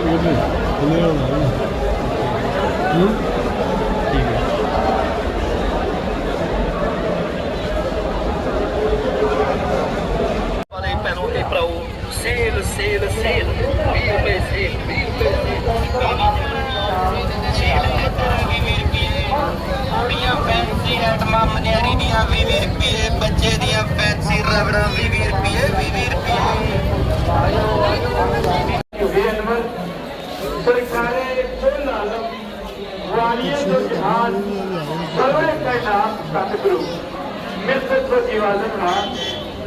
ਉਹਨੇ ਥੱਲੇ ਹੋਣਾ ਹੈ ਹੂੰ ਠੀਕ ਹੈ ਵਾਲੇ ਪੈਰੋਂ ਕੇ ਪ੍ਰਾਉ ਸੇਲ ਸੇਲ ਸੇਲ ਵੀਰ ਮੇ ਸੇਲ ਵੀਰ ਮੇ ਕੁੜੀਆਂ ਫੈਂਸੀ ਐਟਮਾਂ ਮਨਿਆਰੀ ਦੀਆਂ 20 ਰੁਪਏ ਬੱਚੇ ਦੀਆਂ ਫੈਂਸੀ ਰਬੜਾਂ 20 वालियत और जहान सर्वे कायनात सतगुरु ਮਿਲਤ ਤੋਂ ਜੀਵਾਜ਼ਨ ਨਾਲ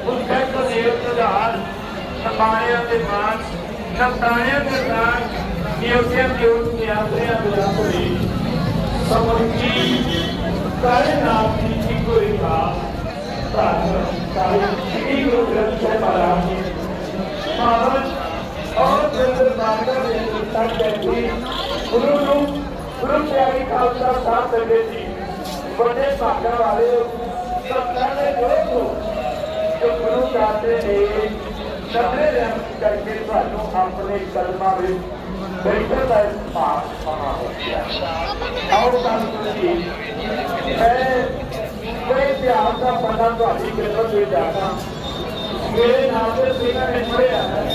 ਮੁਖੈ ਤੋਂ ਦੇਵ ਪ੍ਰਧਾਨ ਨਮਾਣਿਆਂ ਦੇ ਮਾਨ ਨਮਤਾਣਿਆਂ ਦੇ ਨਾਮ ਨਿਯੋਗਿਆਂ ਦੇ ਉਤ ਨਿਆਸਰਿਆਂ ਦੇ ਆਪਣੀ ਸਮੁੱਚੀ ਸਾਰੇ ਨਾਮ ਦੀ ਇੱਕੋ ਰੇਖਾ ਧੰਨ ਸਾਰੇ ਸ੍ਰੀ ਗੁਰੂ ਗ੍ਰੰਥ ਸਾਹਿਬ ਮਹਾਰਾਜ ਜੀ ਮਹਾਰਾਜ ਔਰ ਜੰਦਰ ਮਾਰਗ ਦੇ ਤੱਕ ਬੈਠੀ ਗੁਰੂ ਨੂੰ ਗੁਰੂ ਪਿਆਰੀ ਖਾਲਸਾ ਸਾਹਿਬ ਦੇ ਜੀ ਵੱਡੇ ਭਾਗਾਂ ਵਾਲੇ ਸਤਿਕਾਰ ਦੇ ਲੋਕ ਨੂੰ ਜੋ ਗੁਰੂ ਚਾਹਤੇ ਨੇ ਸਭੇ ਰਹਿਮ ਕਰਕੇ ਤੁਹਾਨੂੰ ਆਪਣੇ ਕਲਮਾਂ ਵਿੱਚ ਬੈਠਣ ਦਾ ਭਾਗ ਪਾਣਾ ਹੋ ਗਿਆ ਆਓ ਤਾਂ ਜੀ ਮੈਂ ਕੋਈ ਇਤਿਹਾਸ ਦਾ ਪਤਾ ਤੁਹਾਡੀ ਕਿਰਪਾ ਤੇ ਜਾਣਾ। ਮੇਰੇ ਨਾਲ ਦੇ ਸਿੰਘਾਂ ਨੇ ਪੜਿਆ ਹੈ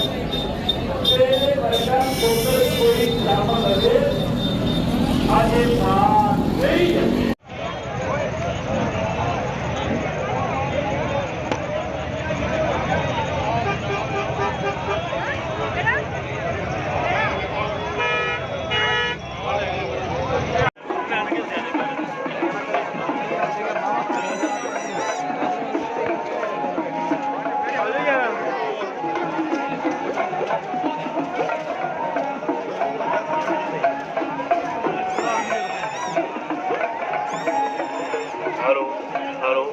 ਤੇਰੇ ਵਰਗਾ ਕੋਤਰ ਕੋਈ ਕੰਮ ਲਵੇ ਅਜੇ Alô, alô.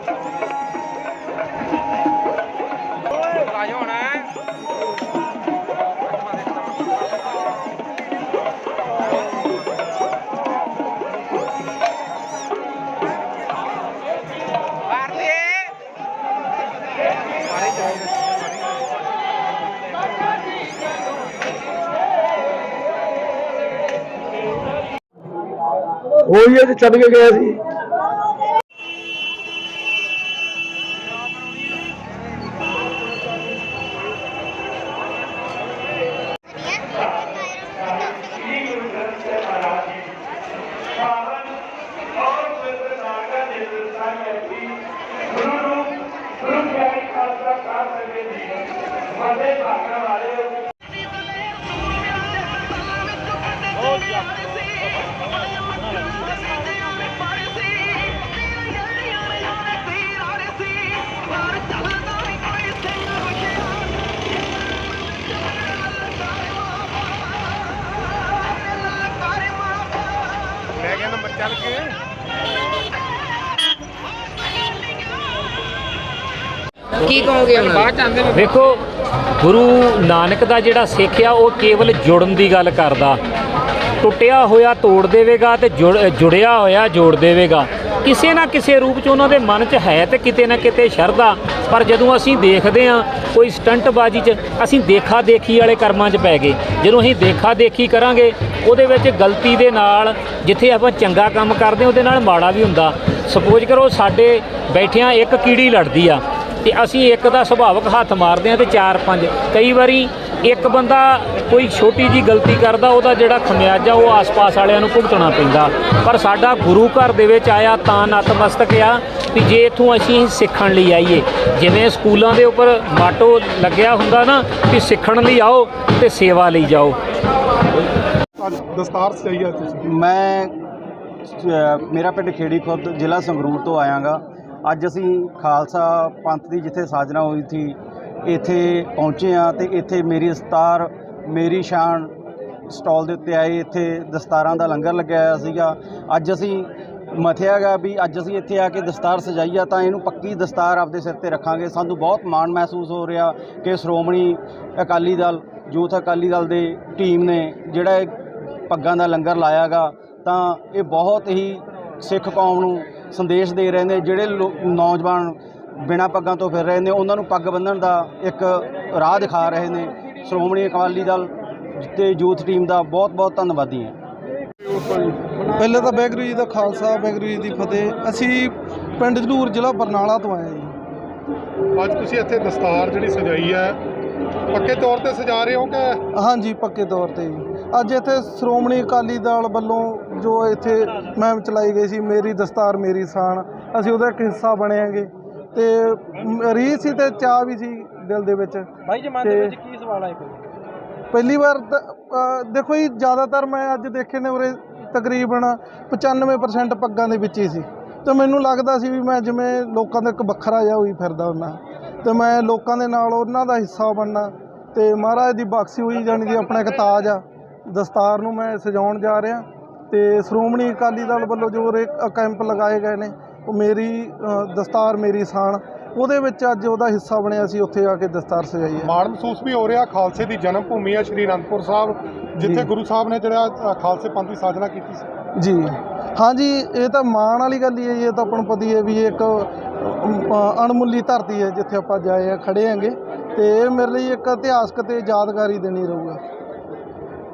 ਉਹੀ ਇਹ ਚੱਲ ਕੇ ਗਿਆ ਸੀ ਪਾਵਨ ਔਰ ਪਵਿੱਤਰ ਨਾਗਾ ਦੇ ਦਰਸਾਈ ਹੈ ਗੁਰੂ ਨੂੰ ਗੁਰੂ ਪਿਆਰੀ ਖਾਲਸਾ ਸਾਹਿਬ ਸਕੇ ਕੀ ਕਹੋਗੇ ਹੁਣ? ਵੇਖੋ ਗੁਰੂ ਨਾਨਕ ਦਾ ਜਿਹੜਾ ਸਿੱਖ ਆ ਉਹ ਕੇਵਲ ਜੁੜਨ ਦੀ ਗੱਲ ਕਰਦਾ। ਟੁੱਟਿਆ ਹੋਇਆ ਤੋੜ ਦੇਵੇਗਾ ਤੇ ਜੁੜ- ਜੁੜਿਆ ਹੋਇਆ ਜੋੜ ਦੇਵੇਗਾ। ਕਿਸੇ ਨਾ ਕਿਸੇ ਰੂਪ 'ਚ ਉਹਨਾਂ ਦੇ ਮਨ 'ਚ ਹੈ ਤੇ ਕਿਤੇ ਨਾ ਕਿਤੇ ਸ਼ਰਧਾ। ਪਰ ਜਦੋਂ ਅਸੀਂ ਦੇਖਦੇ ਹਾਂ ਕੋਈ ਸਟੰਟਬਾਜ਼ੀ 'ਚ ਅਸੀਂ ਦੇਖਾ ਦੇਖੀ ਵਾਲੇ ਕਰਮਾਂ 'ਚ ਪੈ ਗਏ। ਜਦੋਂ ਅਸੀਂ ਦੇਖਾ ਦੇਖੀ ਕਰਾਂਗੇ ਉਹਦੇ ਵਿੱਚ ਗਲਤੀ ਦੇ ਨਾਲ ਜਿੱਥੇ ਆਪਾਂ ਚੰਗਾ ਕੰਮ ਕਰਦੇ ਹਾਂ, ਉਹਦੇ ਨਾਲ ਮਾੜਾ ਵੀ ਹੁੰਦਾ। ਸਪੋਜ਼ ਕਰੋ ਸਾਡੇ ਬੈਠਿਆਂ ਇੱਕ ਕੀੜੀ ਲੜਦੀ ਆ। ਤੇ ਅਸੀਂ ਇੱਕ ਦਾ ਸੁਭਾਵਕ ਹੱਥ ਮਾਰਦੇ ਆ ਤੇ ਚਾਰ ਪੰਜ। ਕਈ ਵਾਰੀ ਇੱਕ ਬੰਦਾ ਕੋਈ ਛੋਟੀ ਜੀ ਗਲਤੀ ਕਰਦਾ ਉਹਦਾ ਜਿਹੜਾ ਖਮਿਆਜਾ ਉਹ ਆਸ-ਪਾਸ ਵਾਲਿਆਂ ਨੂੰ ਭੁਗਤਣਾ ਪੈਂਦਾ। ਪਰ ਸਾਡਾ ਗੁਰੂ ਘਰ ਦੇ ਵਿੱਚ ਆਇਆ ਤਾਂ ਨਤਮਸਤਕ ਆ ਵੀ ਜੇ ਇਥੋਂ ਅਸੀਂ ਸਿੱਖਣ ਲਈ ਆਈਏ ਜਿਵੇਂ ਸਕੂਲਾਂ ਦੇ ਉੱਪਰ ਮਾਟੋ ਲੱਗਿਆ ਹੁੰਦਾ ਨਾ ਕਿ ਸਿੱਖਣ ਲਈ ਆਓ ਤੇ ਸੇਵਾ ਲਈ ਜਾਓ। ਦਸਤਾਰ ਸਜਾਈ ਆ ਤੁਸੀਂ। ਮੈਂ ਮੇਰਾ ਪਿੰਡ ਖੇੜੀ ਖੁਰਦ ਜ਼ਿਲ੍ਹਾ ਸੰਗਰੂਰ ਤੋਂ ਆਇਆਗਾ। ਅੱਜ ਅਸੀਂ ਖਾਲਸਾ ਪੰਥ ਦੀ ਜਿੱਥੇ ਸਾਜਨਾ ਹੋਈ ਸੀ, ਇੱਥੇ ਪਹੁੰਚੇ ਆ ਤੇ ਇੱਥੇ ਮੇਰੀ ਦਸਤਾਰ ਮੇਰੀ ਸ਼ਾਨ ਸਟਾਲ ਦੇ ਉੱਤੇ ਆਏ, ਇੱਥੇ ਦਸਤਾਰਾਂ ਦਾ ਲੰਗਰ ਲੱਗਿਆ ਹੋਇਆ ਸੀਗਾ। ਅੱਜ ਅਸੀਂ ਮਥਿਆ ਗਿਆ ਵੀ ਅੱਜ ਅਸੀਂ ਇੱਥੇ ਆ ਕੇ ਦਸਤਾਰ ਸਜਾਈ ਆ ਤਾਂ ਇਹਨੂੰ ਪੱਕੀ ਦਸਤਾਰ ਆਪਦੇ ਸਿਰ ਤੇ ਰੱਖਾਂਗੇ। ਸਾਨੂੰ ਬਹੁਤ ਮਾਣ ਮਹਿਸੂਸ ਹੋ ਰਿਹਾ ਕਿ ਸ਼੍ਰੋਮਣੀ ਅਕਾਲੀ ਦਲ ਯੂਥ ਅਕਾਲੀ ਦਲ ਦੇ ਟੀਮ ਨੇ ਜਿਹੜਾ ਇਹ ਪੱਗਾਂ ਦਾ ਲੰਗਰ ਲਾਇਆਗਾ ਤਾਂ ਇਹ ਬਹੁਤ ਹੀ ਸਿੱਖ ਕੌਮ ਨੂੰ ਸੰਦੇਸ਼ ਦੇ ਰਹੇ ਨੇ ਜਿਹੜੇ ਲੋ- ਨੌਜਵਾਨ ਬਿਨਾਂ ਪੱਗਾਂ ਤੋਂ ਫਿਰ ਰਹੇ ਨੇ ਉਹਨਾਂ ਨੂੰ ਪੱਗ ਬੰਨ੍ਹਣ ਦਾ ਇੱਕ ਰਾਹ ਦਿਖਾ ਰਹੇ ਨੇ। ਸ਼੍ਰੋਮਣੀ ਅਕਾਲੀ ਦਲ ਤੇ ਯੂਥ ਟੀਮ ਦਾ ਬਹੁਤ ਬਹੁਤ ਧੰਨਵਾਦੀ ਹਾਂ। ਪਹਿਲੇ ਤਾਂ ਵਾਹਿਗੁਰੂ ਜੀ ਦਾ ਖਾਲਸਾ ਵਾਹਿਗੁਰੂ ਜੀ ਦੀ ਫਤਿਹ। ਅਸੀਂ ਪਿੰਡ ਜਲੂਰ ਜ਼ਿਲ੍ਹਾ ਬਰਨਾਲਾ ਤੋਂ ਆਏ ਹਾਂ ਜੀ। ਅੱਜ ਤੁਸੀਂ ਇੱਥੇ ਦਸਤਾਰ ਜਿਹੜੀ ਸਜਾਈ ਹੈ ਪੱਕੇ ਤੌਰ ਤੇ ਸਜਾ ਰਹੇ ਹੋ ਕਿ? ਹਾਂਜੀ ਪੱਕੇ ਤੌਰ ਤੇ। ਅੱਜ ਇੱਥੇ ਸ਼੍ਰੋਮਣੀ ਅਕਾਲੀ ਦਲ ਵੱਲੋਂ ਜੋ ਇੱਥੇ ਮੁਹਿੰਮ ਚਲਾਈ ਗਈ ਸੀ ਮੇਰੀ ਦਸਤਾਰ ਮੇਰੀ ਸਾਨ ਅਸੀਂ ਉਹਦਾ ਇੱਕ ਹਿੱਸਾ ਬਣੇ ਹੈਗੇ। ਤੇ ਰੀਝ ਸੀ ਤੇ ਚਾਹ ਵੀ ਸੀ ਦਿਲ ਦੇ ਵਿੱਚ। ਭਾਈ ਜੀ ਮਨ ਦੇ ਵਿੱਚ ਕੀ ਸਵਾਲ ਆਏ ਪਹਿਲੀ ਵਾਰ ਦੇਖੋ ਜੀ ਜ਼ਿਆਦਾਤਰ ਮੈਂ ਅੱਜ ਦੇਖੇ ਨੇ ਉਰੇ ਤਕਰੀਬਨ 95% ਪੱਗਾਂ ਦੇ ਵਿੱਚ ਹੀ ਸੀ। ਤੇ ਮੈਨੂੰ ਲੱਗਦਾ ਸੀ ਵੀ ਮੈਂ ਜਿਵੇਂ ਲੋਕਾਂ ਦਾ ਇੱਕ ਵੱਖਰਾ ਜਿਹਾ ਹੋਈ ਫਿਰਦਾ ਹੁੰਦਾ। ਤੇ ਮੈਂ ਲੋਕਾਂ ਦੇ ਨਾਲ ਉਹਨਾਂ ਦਾ ਹਿੱਸਾ ਬਣਨਾ। ਤੇ ਮਹਾਰਾਜ ਦੀ ਬਖਸ਼ੀ ਹੋਈ ਜਾਣੀ ਦੀ ਆਪਣਾ ਇੱਕ ਤਾਜ ਆ। ਦਸਤਾਰ ਨੂੰ ਮੈਂ ਸਜਾਉਣ ਜਾ ਰਿਹਾ। ਤੇ ਸ਼੍ਰੋਮਣੀ ਅਕਾਲੀ ਦਲ ਵੱਲੋਂ ਜੋ ਕੈਂਪ ਲਗਾਏ ਗਏ ਨੇ ਉਹ ਮੇਰੀ ਦਸਤਾਰ ਮੇਰੀ ਸਾਨ ਉਹਦੇ ਵਿੱਚ ਅੱਜ ਉਹਦਾ ਹਿੱਸਾ ਬਣਿਆ ਸੀ ਉੱਥੇ ਆ ਕੇ ਦਸਤਾਰ ਸਜਾਈ ਹੈ। ਮਾਣ ਮਹਿਸੂਸ ਵੀ ਹੋ ਰਿਹਾ ਖਾਲਸੇ ਦੀ ਜਨਮ ਭੂਮੀ ਹੈ ਸ਼੍ਰੀ ਅਨੰਦਪੁਰ ਸਾਹਿਬ ਜਿੱਥੇ। ਗੁਰੂ ਸਾਹਿਬ ਨੇ ਜਿਹੜਾ ਖਾਲਸੇ ਪੰਥ ਦੀ ਸਾਜਨਾ ਕੀਤੀ ਸੀ। ਜੀ। ਹਾਂਜੀ ਇਹ ਤਾਂ ਮਾਣ ਵਾਲੀ ਗੱਲ ਹੀ ਹੈ ਜੀ, ਇਹ ਤਾਂ ਆਪਾਂ ਨੂੰ ਪਤਾ ਹੀ ਹੈ ਵੀ ਇਹ ਇੱਕ ਅਣਮੁੱਲੀ ਧਰਤੀ ਹੈ ਜਿੱਥੇ ਆਪਾਂ ਜਾਏ ਆ ਖੜੇ ਆਂਗੇ ਤੇ ਇਹ ਮੇਰੇ ਲਈ ਇੱਕ ਇਤਿਹਾਸਕ ਤੇ ਯਾਦਗਾਰੀ ਹੀ ਰਹੂਗਾ।